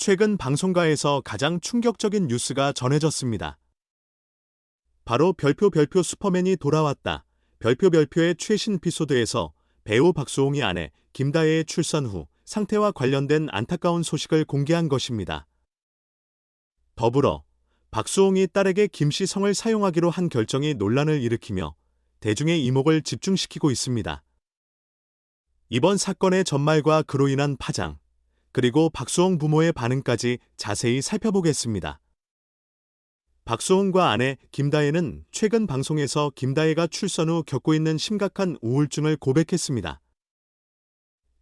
최근 방송가에서 가장 충격적인 뉴스가 전해졌습니다. 바로 별표 별표 슈퍼맨이 돌아왔다. 별표 별표의 최신 에피소드에서 배우 박수홍이 아내 김다혜의 출산 후 상태와 관련된 안타까운 소식을 공개한 것입니다. 더불어 박수홍이 딸에게 김씨 성을 사용하기로 한 결정이 논란을 일으키며 대중의 이목을 집중시키고 있습니다. 이번 사건의 전말과 그로 인한 파장, 그리고 박수홍 부모의 반응까지 자세히 살펴보겠습니다. 박수홍과 아내 김다혜는 최근 방송에서 김다혜가 출산 후 겪고 있는 심각한 우울증을 고백했습니다.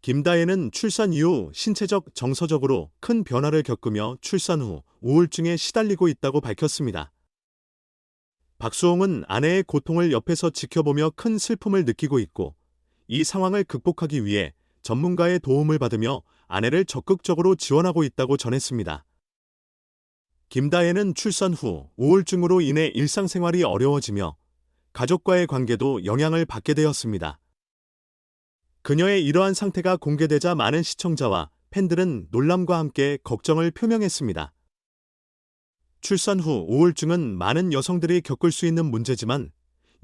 김다혜는 출산 이후 신체적, 정서적으로 큰 변화를 겪으며 출산 후 우울증에 시달리고 있다고 밝혔습니다. 박수홍은 아내의 고통을 옆에서 지켜보며 큰 슬픔을 느끼고 있고 이 상황을 극복하기 위해 전문가의 도움을 받으며 아내를 적극적으로 지원하고 있다고 전했습니다. 김다혜는 출산 후 우울증으로 인해 일상생활이 어려워지며 가족과의 관계도 영향을 받게 되었습니다. 그녀의 이러한 상태가 공개되자 많은 시청자와 팬들은 놀람과 함께 걱정을 표명했습니다. 출산 후 우울증은 많은 여성들이 겪을 수 있는 문제지만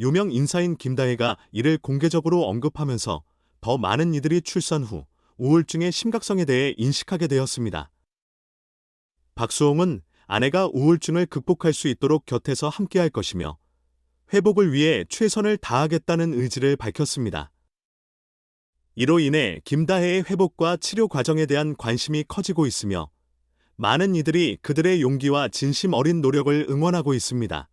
유명 인사인 김다혜가 이를 공개적으로 언급하면서 더 많은 이들이 출산 후 우울증의 심각성에 대해 인식하게 되었습니다. 박수홍은 아내가 우울증을 극복할 수 있도록 곁에서 함께할 것이며 회복을 위해 최선을 다하겠다는 의지를 밝혔습니다. 이로 인해 김다혜의 회복과 치료 과정에 대한 관심이 커지고 있으며 많은 이들이 그들의 용기와 진심 어린 노력을 응원하고 있습니다.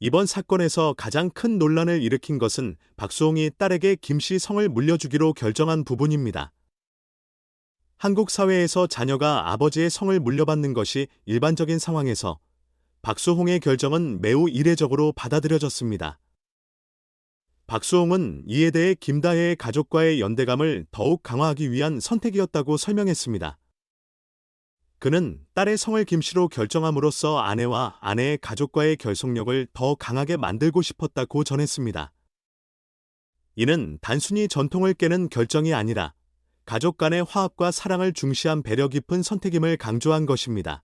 이번 사건에서 가장 큰 논란을 일으킨 것은 박수홍이 딸에게 김씨 성을 물려주기로 결정한 부분입니다. 한국 사회에서 자녀가 아버지의 성을 물려받는 것이 일반적인 상황에서 박수홍의 결정은 매우 이례적으로 받아들여졌습니다. 박수홍은 이에 대해 김다혜의 가족과의 연대감을 더욱 강화하기 위한 선택이었다고 설명했습니다. 그는 딸의 성을 김씨로 결정함으로써 아내와 아내의 가족과의 결속력을 더 강하게 만들고 싶었다고 전했습니다. 이는 단순히 전통을 깨는 결정이 아니라 가족 간의 화합과 사랑을 중시한 배려 깊은 선택임을 강조한 것입니다.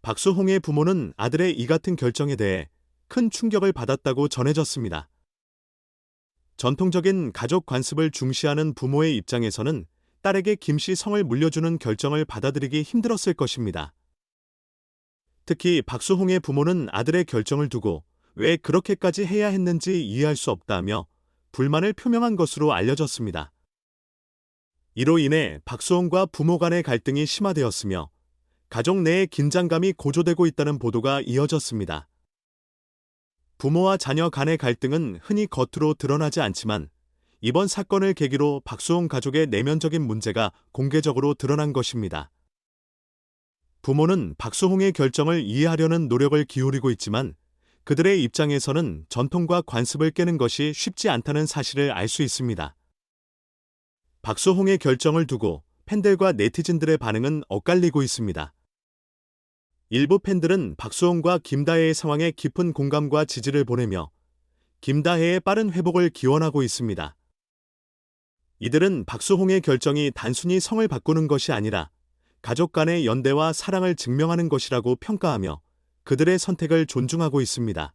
박수홍의 부모는 아들의 이 같은 결정에 대해 큰 충격을 받았다고 전해졌습니다. 전통적인 가족 관습을 중시하는 부모의 입장에서는 딸에게 김씨 성을 물려주는 결정을 받아들이기 힘들었을 것입니다. 특히 박수홍의 부모는 아들의 결정을 두고 왜 그렇게까지 해야 했는지 이해할 수 없다며 불만을 표명한 것으로 알려졌습니다. 이로 인해 박수홍과 부모 간의 갈등이 심화되었으며 가족 내의 긴장감이 고조되고 있다는 보도가 이어졌습니다. 부모와 자녀 간의 갈등은 흔히 겉으로 드러나지 않지만 이번 사건을 계기로 박수홍 가족의 내면적인 문제가 공개적으로 드러난 것입니다. 부모는 박수홍의 결정을 이해하려는 노력을 기울이고 있지만 그들의 입장에서는 전통과 관습을 깨는 것이 쉽지 않다는 사실을 알 수 있습니다. 박수홍의 결정을 두고 팬들과 네티즌들의 반응은 엇갈리고 있습니다. 일부 팬들은 박수홍과 김다혜의 상황에 깊은 공감과 지지를 보내며 김다혜의 빠른 회복을 기원하고 있습니다. 이들은 박수홍의 결정이 단순히 성을 바꾸는 것이 아니라 가족 간의 연대와 사랑을 증명하는 것이라고 평가하며 그들의 선택을 존중하고 있습니다.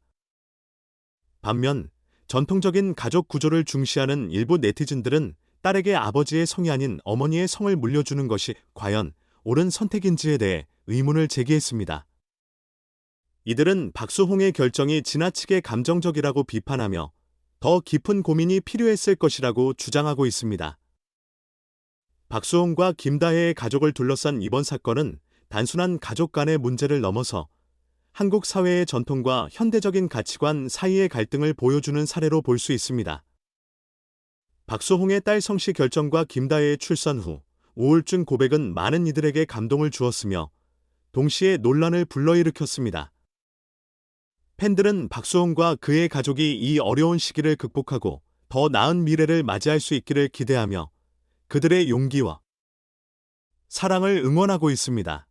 반면 전통적인 가족 구조를 중시하는 일부 네티즌들은 딸에게 아버지의 성이 아닌 어머니의 성을 물려주는 것이 과연 옳은 선택인지에 대해 의문을 제기했습니다. 이들은 박수홍의 결정이 지나치게 감정적이라고 비판하며 더 깊은 고민이 필요했을 것이라고 주장하고 있습니다. 박수홍과 김다혜의 가족을 둘러싼 이번 사건은 단순한 가족 간의 문제를 넘어서 한국 사회의 전통과 현대적인 가치관 사이의 갈등을 보여주는 사례로 볼 수 있습니다. 박수홍의 딸 성씨 결정과 김다혜의 출산 후 우울증 고백은 많은 이들에게 감동을 주었으며 동시에 논란을 불러일으켰습니다. 팬들은 박수홍과 그의 가족이 이 어려운 시기를 극복하고 더 나은 미래를 맞이할 수 있기를 기대하며 그들의 용기와 사랑을 응원하고 있습니다.